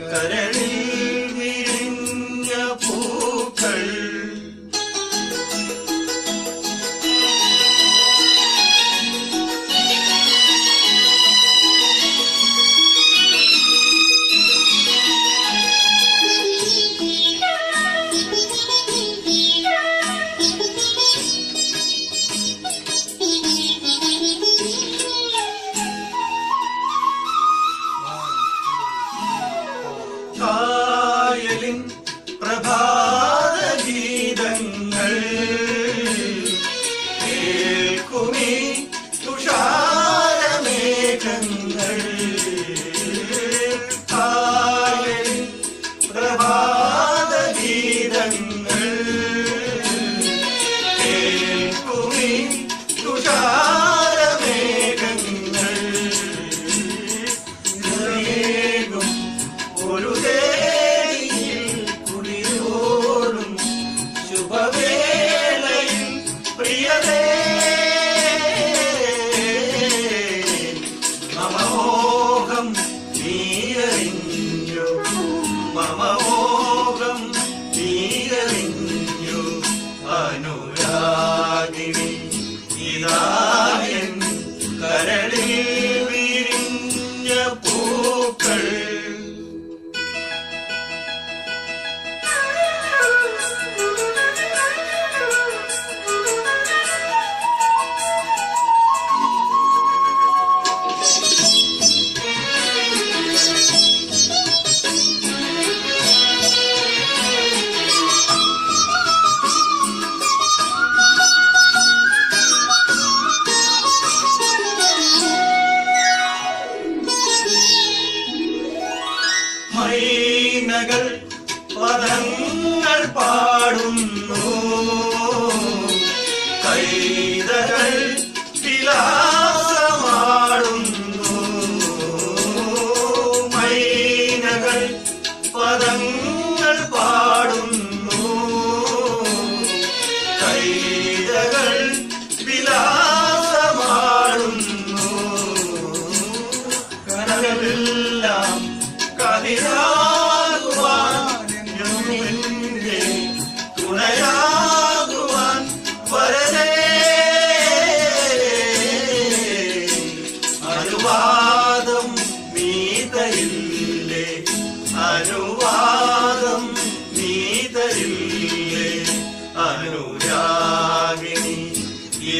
കരളിൽ കേൾക്കുമീ തുഷാരമേഘങ്ങൾ നിറയേകും ഒരു ദേവിയിൽ കുളിരോടും ശുഭവേളയിൽ പ്രിയതേ. മമോഹം നീരറിഞ്ഞു മമോഹം നീരറിഞ്ഞു ഇതായൻ പദങ്ങൾ പാടുന്നു. കൈതകൾ വിലാസമാടുന്നു. മൈനകൾ പദങ്ങൾ പാടുന്നു. കൈതകൾ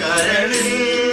കരളിൽ